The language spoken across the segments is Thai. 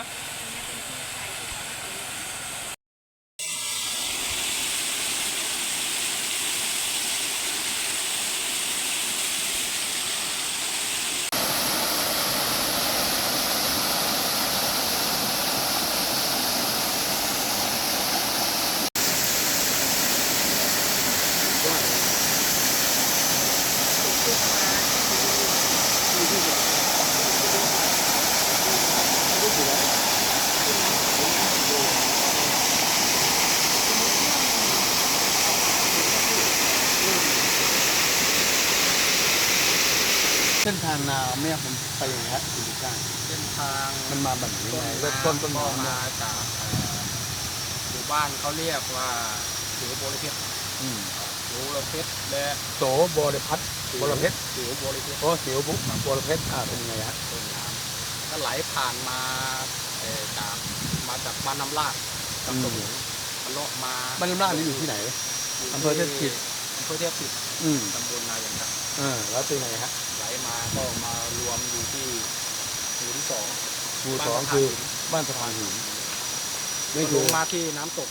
ะ เส้นทางนาเนี่ยมันไปยังไงฮะคุณผู้การเส้นทางมันมาแบบนี้ต้นไงน้ำเริ่มต้นต้นก็น้ำเนี่มายจากเอ่อหมู่บ้านเขาเรียกว่าเสือโบริเพชรอืมโบริเพชรและโสบริพัตรบรเพชรเสือโบริเพชรโอ้เสียวบุ๊กบรเพชรอ่าเป็นยังไงฮะต้นน้ำก็ไหลผ่านมาเอ่อจากมาจากบ้านน้ำลาดกับสมุนทะเลาะมาบ้านน้ำราดนี่อยู่ที่ไหนอำเภอเทพสถิต อำเภอเทพสถิตอืมตำบลนาอย่างครับเออแล้วเป็นยังไงฮะไหลมาก็มารวมอยู่ที่หมู่ที่สองหมู่สองคือบ้านสะพานหินนี่นี่ลคืองมาที่น้ำตก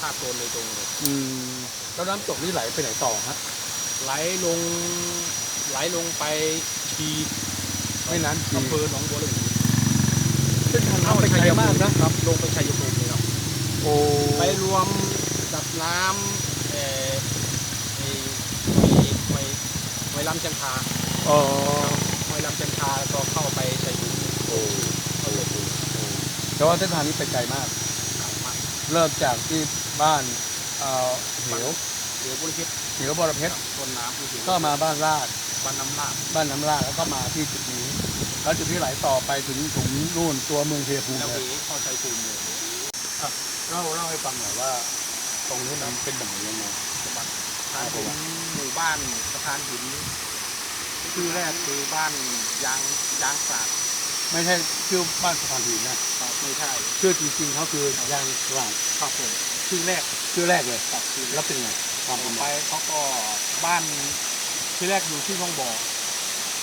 ท่าโกนเลยตรงเลยอืมแล้วน้ำตกนี่ไหลไปไหนต่อฮะไหลลงไหลลงไปทีไม่นั้นทีอำเภอหนองบัวลำพูเส้นทางน้ำไปไกลมากนะครับ ลงไปชัยภูมิเลยครับโอ้ไปรวมกับน้ำเอ่อไอ้มีไว้ ไว้ลำจันทาอ๋อไว้ลำจันทาแล้วก็เข้าไปชัยภูมิโอ้โอ้โอ้โอ้แต่ว่าเส้นทางนี้ไปไกลมากสามารถเริ่มจากที่บ้านเอ่อเหวเหลือบุรีเพชรเหวบรเพชรต้นน้ำคือเหวก็มาบ้านราดบ้านน้ำลาดบ้านน้ำราดแล้วก็มาที่จุดนี้แล้วจุดที่ไหลต่อไปถึงถึงนู่นตัวเมืองเชียภูมิแล้วเลเวยเข้าชัยภูมิเลยเล่าเล่าให้ฟังหน่อยว่า ตรงนี้มันเป็นแบบไหนยังไงทางถึงหมู่บ้าน สะพานหินชื่อแรกคือบ้านยางยางสาดไม่ใช่ชื่อบ้านสะพานหินนะครับไม่ใช่ชื่อจริงๆเขาคือยางสลาดครับผมชื่อแรกชื่อแรกเลยครับชื่อแรแล้กวเป็นไงความต่เป็อนไงไปเขาก็บ้านที่แรกอยู่ที่ช่องบ่อ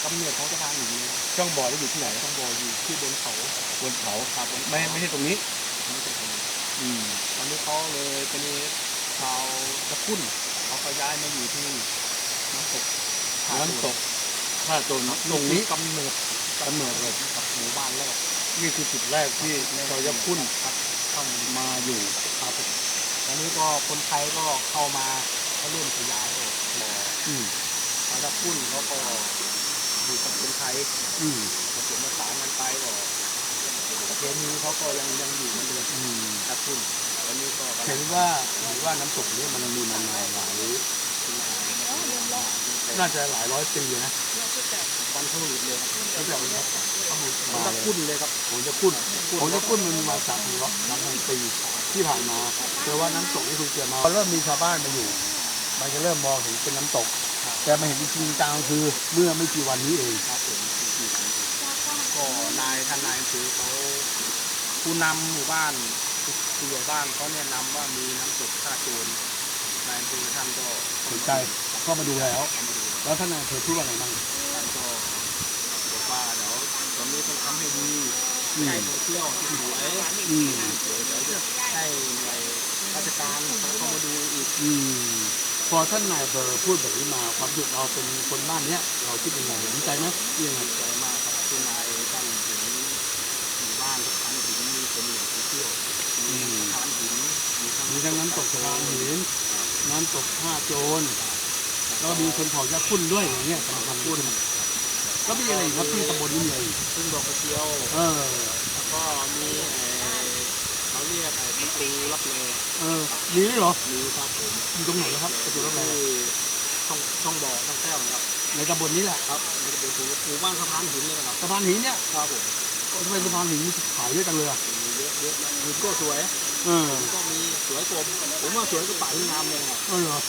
กำเนิดของสะพานหินเลยช่องบ่อที่อยู่ที่ไหนช่องบ่ออยู่ที่บนเขาบนเขาครับบนไม่ไม่ใช่ตรงนี้ไม่ใช่ตรงนี้อืมตอนนี้เขาเลยเป็นชาวตะคุ่นเขาก็ย้ายมาอยู่ที่ น้ำตกน้ำตกท่าโจนตรงนี้กำเนิดกำเนิดเลยกับหมู่บ้านแรกนี่คือจุดแรกที่ชาวยักษ์พุ่นครับเข้ามามาอยู่ครับผมตอนนี้ก็คนไทยก็เข้ามาเขาเริ่มขยายออกบ่ออืมชาวตะคุ่นเขาก็อยู่กับคนไทยอืมผสมผสานกันไปก็ประเพณีเขาก็ยังยังอยู่เหมือนเดิมอืมตะคุ่นตอนนี้ก็กำลังเห็นว่าเห็นว่าน้ำตกนี้มันมีมานานหลายขึ้นมา น่าจะหลายร้อยปีนะบรรพบุรุษเลยครับตั้งแต่มันมันตะคุ่นเลยครับผมจะพุ่นผมจะพุ่นมันมาสามพันร้อยสามพันปีที่ผ่านมาแต่ว่าน้ำตกที่คุณเกิดมาเริ่มมีชาวบ้านมาอยู่ มันจะเริ่มมองเห็นเป็นน้ำตก แต่มาเห็นจริงๆจังคือเมื่อไม่กี่วันนี้เองครับผมก็นายท่านนายอำเภอเขาผู้นำหมู่บ้านผู้ใหญ่บ้านเขาแนะนำว่ามีน้ำตกท่าโจรนายอำเภอท่านก็สนใจ เข้ามาดูแล้วเข้ามาดูแล้วท่านนายอำเภอพูดว่าไงบ้างท่านก็บอกว่าเดี๋ยวตอนนี้ต้องทำให้ดีอืมให้ท่องเที่ยวที่สวยอืมเดี๋ยวเดี๋ยวจะให้หน่วยราชการเขาเข้ามาดูอีกอืมพอท่านนายอำเภอพูดแบบนี้มาความรู้สึกเราเป็นคนบ้านเนี้ยเราคิดยังไงดีใจไหมยังไงดีใจมากครับที่นายท่านเห็นหมู่บ้านสะพานหินมีเป็นแหล่งท่องเที่ยวมีสะพานหินมีทั้งมีทั้งน้ำตกสะพานหินน้ำตกท่าโจร แล้วก็มีคนเผ่ายักษ์พุ่นด้วยอย่างเงี้ยสำคัญพุ่นแล้วมีอะไรอีกครับที่ตำบลนี้มีอะไรอีกซึ่งดอกกระเจียวเออแล้วก็มีเอ่อเขาเรียกไอ้ประตูรับเลเออมีด้วยเหรอมีครับผมอยู่ตรงไหนนะครับประตูรับแรงที่ช่องช่องบ่อช่องแก้วนะครับในตำบลนี้แหละครับมันจะเป็นหมู่บ้านสะพานหินเลยนะครับสะพานหินเนี่ยครับผมทำไมสะพานหินมีขายเยอะจังเลยอะมีเยอะเยอะนะหินก็สวยเออหินก็มีสวยกว่าผมว่าสวยกว่าป่าหินงามเลยครับเออเหรอ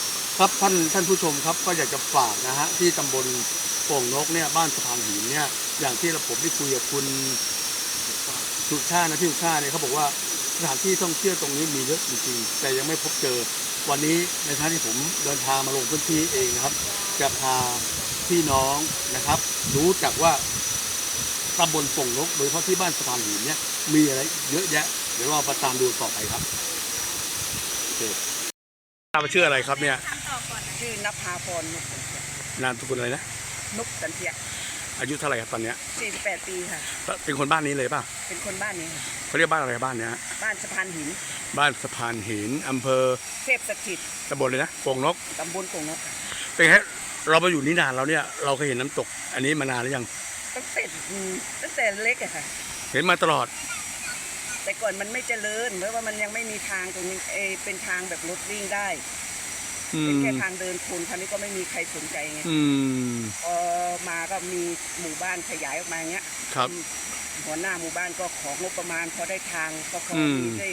ครับท่านท่านผู้ชมครับก็อยากจะฝากนะฮะที่ตำบลโป่งนกเนี่ยบ้านสะพานหินเนี่ยอย่างที่เราผมได้คุยกับคุณสุชาตินะพี่สุชาติเนี่ยเขาบอกว่าสถานที่ท่องเที่ยวตรงนี้มีเยอะจริงๆแต่ยังไม่พบเจอวันนี้ในฐานะที่ผมเดินทางมาลงพื้นที่เองนะครับ จะพาพี่น้องนะครับ รู้จักว่าตำบลโป่งนกโดยเฉพาะที่บ้านสะพานหินเนี่ยมีอะไรเยอะแยะเดี๋ยวเราไปตามดูต่อไปครับโอเค ทราบว่าชื่ออะไรครับเนี่ยชื่อนภาพรนุกนามสกุลอะไรนะนุกสันเทียอายุเท่าไหร่ครับตอนเนี้ย48 ปีค่ะ เป็นคนบ้านนี้เลยป่ะเป็นคนบ้านนี้ค่ะเขาเรียกบ้านอะไรบ้านเนี้ยบ้านสะพานหินบ้านสะพานหินอำเภอเทพสถิตตำบลเลยนะโป่งนกตำบลโป่งนกค่ะเป็นไงเรามาอยู่นี่นานแล้วเนี่ยเราเคยเห็นน้ำตก อันนี้มานานหรือยังตั้งแต่อืมตั้งแต่เล็กอะค่ะ เห็นมาตลอด แต่ก่อนมันไม่เจริญ เพราะว่ามันยังไม่มีทางตรงนี้เออเป็นทางแบบรถวิ่งได้อืเป็นมแค่ทางเดินคนคราวนี้ก็ไม่มีใครสนใจไงอืมพอมาก็มีหมู่บ้านขยายออกมาอย่างเงี้ยครับหัวหน้าหมู่บ้านก็ของบประมาณพอได้ทางก็พออืมมีได้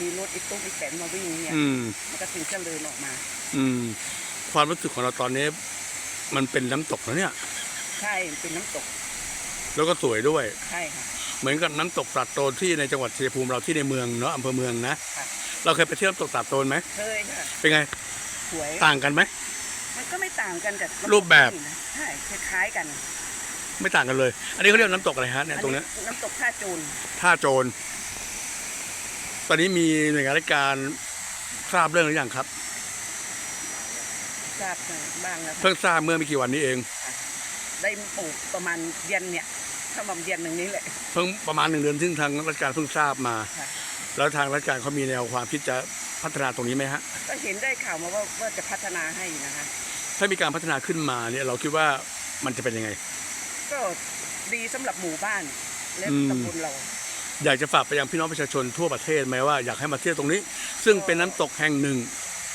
มีรถอีตุ๊กอีแตนมาวิ่งเนี่ยอืมมันก็ถึงเจริญออกมา อืม ความรู้สึกของเราตอนนี้ มันเป็นน้ำตกแล้วเนี่ย ใช่เป็นน้ำตก แล้วก็สวยด้วย ใช่ค่ะ เหมือนกับน้ำตกตราดโตนที่ในจังหวัดชัยภูมิเราที่ในเมืองเนาะอำเภอเมืองนะค่ะเราเคยไปเที่ยวน้ำตกตราดโตนไหมเคยค่ะเป็นไงสวยต่างกันไหมมันก็ไม่ต่างกันกับรูปแบบนะใช่คล้ายๆกัน ไม่ต่างกันเลย อันนี้เขาเรียกน้ำตกอะไรฮะเนี่ยตรงเนี้ยน้ำตกท่าจูนท่าโจรตอนนี้มีหน่วยงานราชการทราบเรื่องหรือยังครับทราบบ้างแล้วค่ะเพิ่งทราบเมื่อไม่กี่วันนี้เอง ได้ปลูกประมาณเดือนเนี่ย ถ้าประมาณเดือนหนึ่งนี้แหละ เพิ่งประมาณหนึ่งเดือนซึ่งทางราชการเพิ่งทราบมา ค่ะ แล้วทางราชการเขามีแนวความคิดจะพัฒนาตรงนี้ไหมฮะ ก็เห็นได้ข่าวมาว่าว่าจะพัฒนาให้นะคะ ถ้ามีการพัฒนาขึ้นมาเนี่ยเราคิดว่ามันจะเป็นยังไง ก็ดีสำหรับหมู่บ้านและอืม ตำบลเรา อยากจะฝากไปยังพี่น้องประชาชนทั่วประเทศไหมว่าอยากให้มาเที่ยวตรงนี้ ซึ่งเป็นน้ำตกแห่งหนึ่ง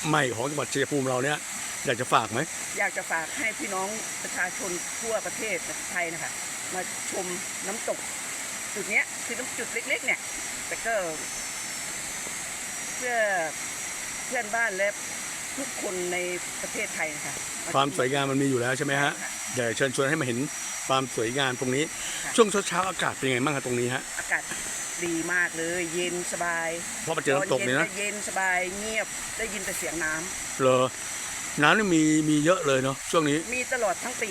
ใหม่ของจังหวัดชัยภูมิเราเนี่ยอยากจะฝากไหมอยากจะฝากให้พี่น้องประชาชนทั่วประเทศไทยนะคะ มาชมน้ำตกจุดเนี้ยคือน้ำจุดเล็กๆ เนี่ย แต่ก็ เพื่อเพื่อนบ้านและทุกคนในประเทศไทยนะคะความสวยงามมันมีอยู่แล้วใช่ไหมฮะค่ะอยากจะเชิญชวนให้มาเห็นความสวยงามตรงนี้ค่ะช่วงเช้าๆอากาศเป็นยังไงบ้างครับตรงนี้ฮะอากาศดีมากเลย เย็นสบายเพราะมาเจอน้ำตกเนี่ยนะเย็นสบายเงียบได้ยินแต่เสียงน้ำเหรอ น้ำนี่มีมีเยอะเลยเนาะช่วงนี้มีตลอดทั้งปี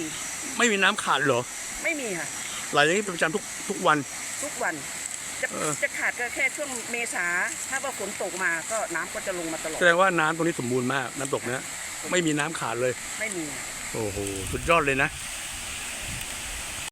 ไม่มีน้ำขาดเหรอไม่มีค่ะไหลอย่างนี้เป็นประจำทุกทุกวัน ทุกวันจะเออ จะขาดก็แค่ช่วงเมษาถ้าว่าฝนตกมาก็น้ำก็จะลงมาตลอดแสดงว่าน้ำตรงนี้สมบูรณ์มากน้ำตกเนี้ยไม่มีน้ำขาดเลย ไม่มี โอ้โหสุดยอดเลยนะค